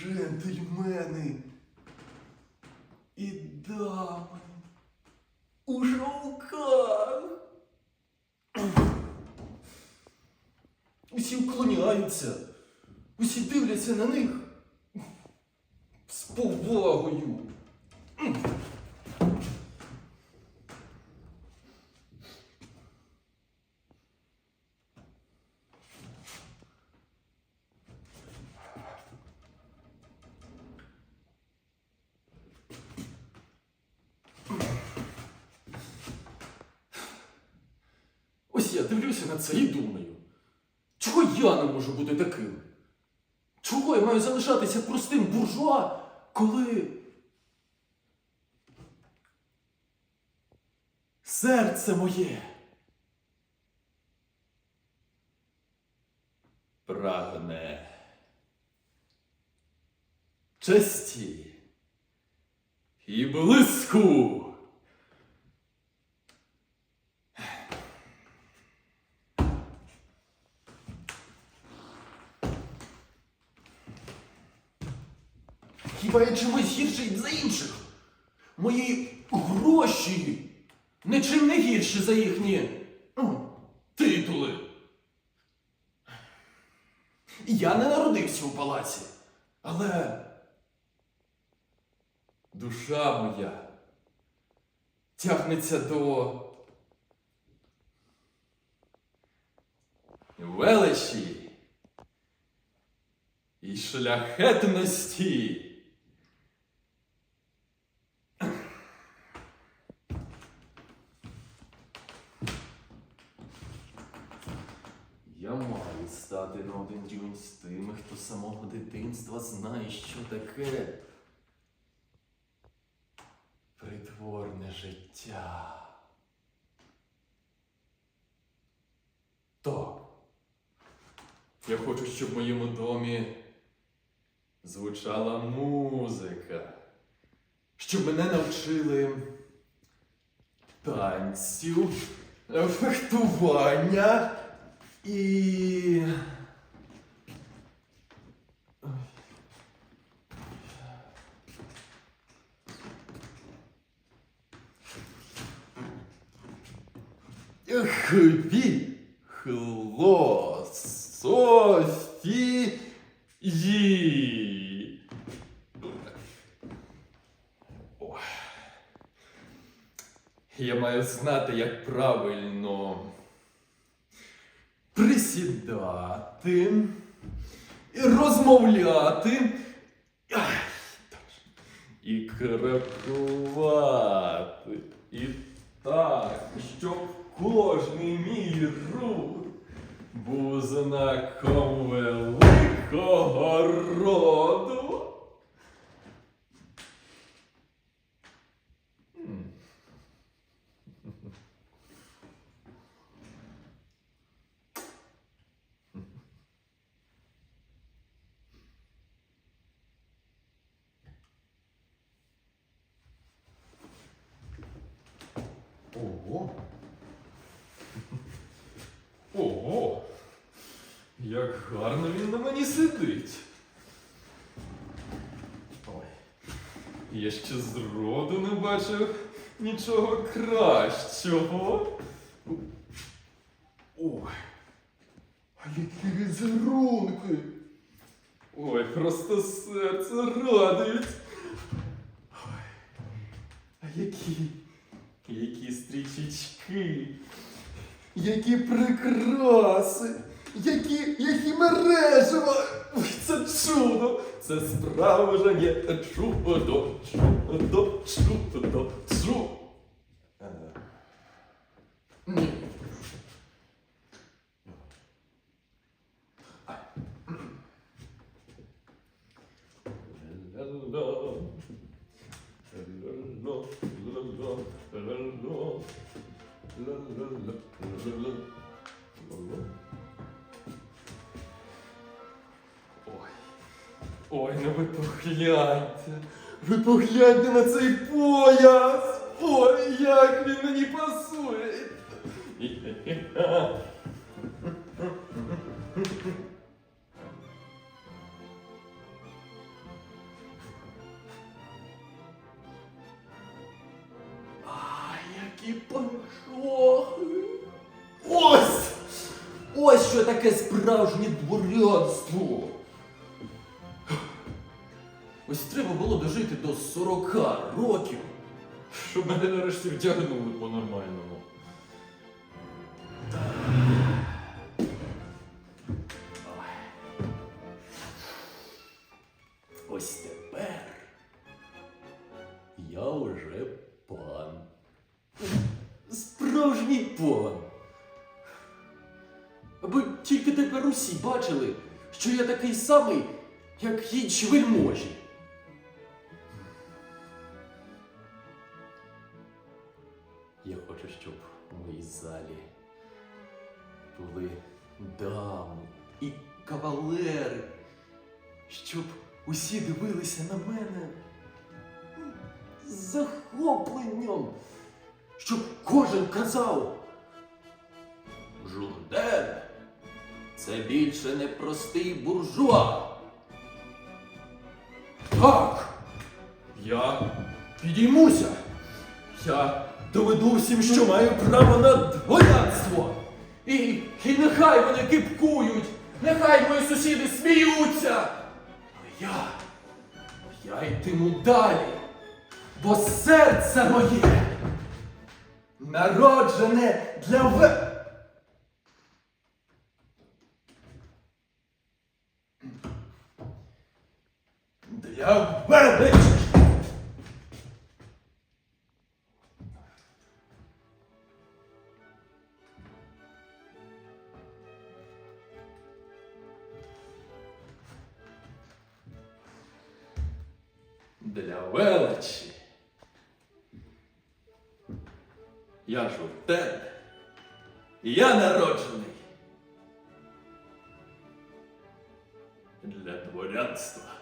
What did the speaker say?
джентльмени і дами у шовках. Усі вклоняються, усі дивляться на них з повагою. Ось я дивлюся на це і думаю, чого я не можу бути таким? Чого я маю залишатися простим буржуа, коли серце моє прагне честі і блиску. Хіба я чимось гірший за інших? Мої гроші нічим не гірші за їхні ну, титули. Я не народився у палаці, але душа моя тягнеться до величі і шляхетності. Я маю стати на один рівень з тими, хто з самого дитинства знає, що таке притворне життя. Так. Я хочу, щоб в моєму домі звучала музика, щоб мене навчили танцю, фехтування і. Хві, хлософії. Ой. Я маю знати, як правильно присідати, і розмовляти і крокувати. І так, щоб кожний мій рух був знаком великого роду. Ого. Ого. Як гарно він на мені сидить. Ой. Я ще зроду не бачив нічого кращого. Ой. А які візерунки. Ой, просто серце радують. Ой. А які? Які стрічечки, які прикраси, які, які мережева. Це чудо! Це справжнє чудо, чудо, чудо, чудо. Е, Ні. Ай. Ой, ну ви погляньте. Ви погляньте на цей пояс. Ой, як він мені пасує. А, які панчохи. Ось! Ось що таке справжнє дворянство. Ось треба було дожити до 40 років, щоб мене нарешті вдягнули по-нормальному. Ось тепер я уже пан. Справжній пан. Аби тільки тепер усі бачили, що я такий самий, як інші вельможі. Були дами і кавалери, щоб усі дивилися на мене з захопленням, щоб кожен казав. Журден це більше не простий буржуа. Так, я підіймуся. Я доведу всім, що маю право на дворянство. І, і нехай вони кипкують, нехай мої сусіди сміються. Але я, я йтиму далі, бо серце моє народжене для ве. Для для величі. Я ж в тебе, я народжений для дворянства.